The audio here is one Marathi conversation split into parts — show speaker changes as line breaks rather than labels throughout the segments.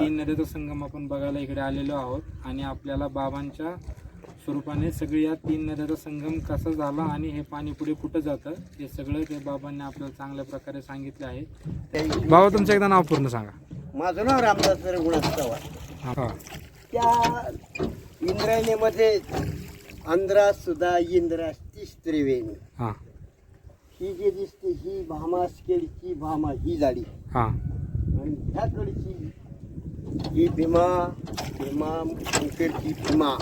तीन नद्याचा संगम आपण बघायला इकडे आलेलो आहोत. आणि आपल्याला बाबांच्या स्वरूपाने सगळी या तीन नद्याचा संगम कसा झाला आणि हे पाणी पुढे कुठं जातं हे सगळं ते बाबांनी आपल्याला चांगल्या प्रकारे सांगितले आहे. बाबा तुमचं एकदा नाव पूर्ण सांगा.
माझं नाव रामदास रघुनाथ चव्हाण.
हा.
त्या इंद्रायणीमध्ये अंध्रा सुधा इंद्रा तीस त्रिवेणी.
हा.
ही जी दिसते ही भामा स्केलची भामा ही जाडी
हा.
आणि ह्याकडची ही भीमा भीमा शंकरची भीमा.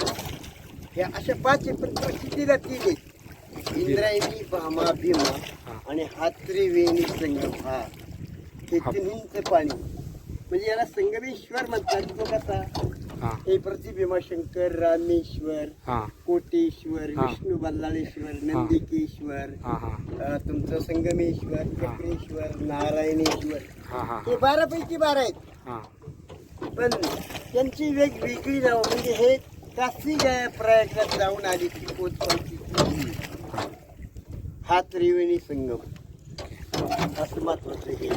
ह्या अशा पाच प्रसिद्धीला तीन आहेत इंद्रायणी भामा भीमा आणि हा त्रिवेणी संगम हा. हे
हा.
तिन्हींचं पाणी. म्हणजे याला संगमेश्वर म्हणतात तो कसा
हा.
हे प्रतिभीमाशंकर रामेश्वर
हा.
कोटेश्वर
हा.
विष्णू बल्लाळेश्वर नंदिकेश्वर
हा हा.
तुमचं संगमेश्वर चक्रेश्वर नारायणेश्वर.
हा हा
हे. बारा पैकी बारा आहेत.
हा.
पण त्यांची वेगवेगळी नावं म्हणजे हे काशी गाय प्रयागरात जाऊन आली ती पोचपायची हा त्रिवेणी संगम असं महत्वाचं हे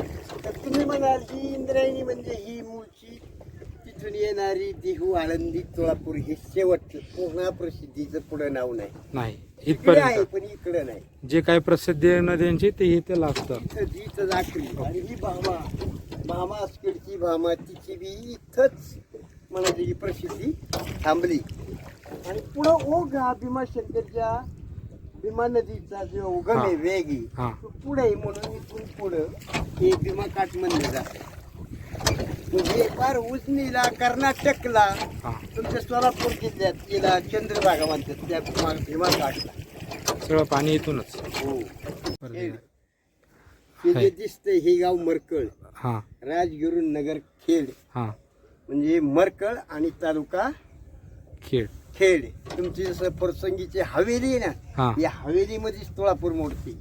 तर तुम्ही म्हणाल ही इंद्रायणी म्हणजे ही मूळची तिथून येणारी देहू आळंदी तुळापूर हे शेवटचं पूर्ण प्रसिद्धीचं पुढं नाव नाही.
नाही
इकडे आहे पण इकडे नाही.
जे काही प्रसिद्धी नद्यांची ते इथे लागतं.
इथं दाखली आणि ही भामा अस्कडची भामा तिची बी इथंच मला त्याची प्रसिद्धी थांबली आणि पुढं ओघ हा भीमाशंकरच्या भीमा नदीचा जो उगम आहे
हा.
वेग आहे,
हा.
तो पुढे आहे म्हणून इथून पुढं हे भीमा काठ म्हणलं जातं म्हणजे फार उजनीला कर्नाटकला
हा
तुमच्या सोलापूर जिल्ह्यात याला चंद्रभागा म्हणतात त्या भीमा भीमा काठला
सगळं पाणी इथूनच
हो. हे हे जे दिसतंय हे गाव मरकळ.
हा.
राजगिरू नगर खेड.
हा.
म्हणजे मरकळ आणि तालुका
खेळ
खेड. तुमची जसं प्रसंगीची हवेली आहे ना
हा.
या हवेलीमध्येच तुळापूर मोडते.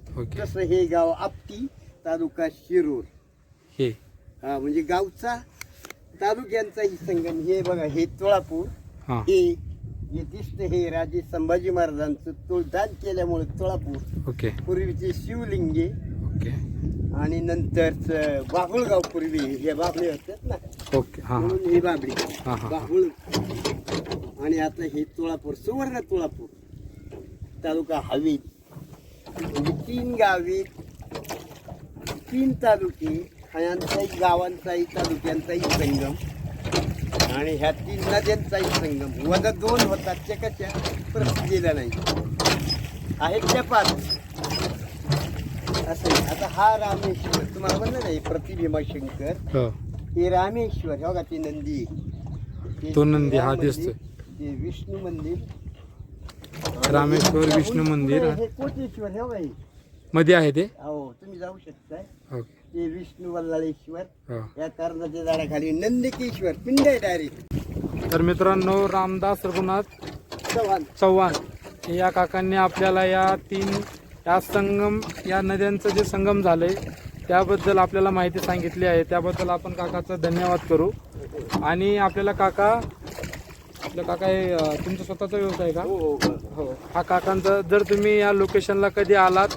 तसं हे गाव आपटी तालुका शिरूर.
हे.
हा म्हणजे गावचा तालुक्यांचाही संगम. हे बघा हे तुळापूर
हा.
हे जे दिसतं हे राजे संभाजी महाराजांचं तुळदान केल्यामुळे तुळापूर
ओके.
पूर्वीचे शिवलिंगे
ओके.
आणि नंतरच बाभुळगाव पूर्वी हे बाबळे होतात ना?
ओके हा
म्हणून ही बाबडी
हा, हा.
बाहुळ. आणि आता हे तुळापूर सुवर्ण तुळापूर. तालुका हवी. म्हणजे तीन गावे तीन तालुके यांचाही गावांचाही तालुक्यांचाही संगम. आणि ह्या तीन नद्यांचाही संगम. वद दोन होतात त्या कशा प्रसिद्धीला नाही. आहेत त्या पाच. असं आहे. आता हा रामेश्वर तुम्हाला म्हणलं नाही प्रतिभीमा शंकर
हो.
हे रामेश्वर हे बघा ती नंदी. आहे. ते
तो नंदी हा
मंदिर,
दिसतोय.
ते विष्णू मंदिर.
रामेश्वर विष्णू मंदिर.
हे कोटेश्वर हे बघा हे.
मध्ये आहे ते?
हो तुम्ही जाऊ शकताय.
ओके
ते विष्णू वल्लाळेश्वर
हो.
या कारणाच्या झाडाखाली नंदकेश्वर पिंड आहे डायरेक्ट.
तर मित्रांनो रामदास रघुनाथ
चव्हाण.
चव्हाण या काकांनी आपल्याला या तीन या संगम या नद्यांचं जे संगम झालंय त्याबद्दल आपल्याला माहिती सांगितली आहे. त्याबद्दल आपण काकाचं धन्यवाद करू. आणि आपल्याला काका आपलं काका हे अं, तुमचा स्वतःचा व्यवसाय का?
हो हो हो.
हो. हा काकांचा जर तुम्ही या लोकेशनला कधी आलात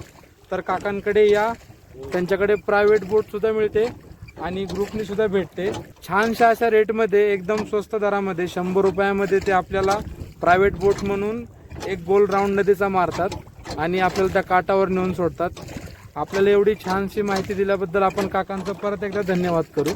तर काकांकडे या. त्यांच्याकडे प्रायव्हेट बोट सुद्धा मिळते आणि ग्रुपनी सुद्धा भेटते. छानशा अशा रेटमध्ये एकदम स्वस्त दरामध्ये शंभर रुपयामध्ये ते आपल्याला प्रायव्हेट बोट म्हणून एक गोल राऊंड नदीचा मारतात. आणि आपल्याला त्या काठावर नेऊन सोडतात. आपल्याला एवढी छानशी माहिती दिल्याबद्दल आपण काकांचं परत एकदा धन्यवाद करू.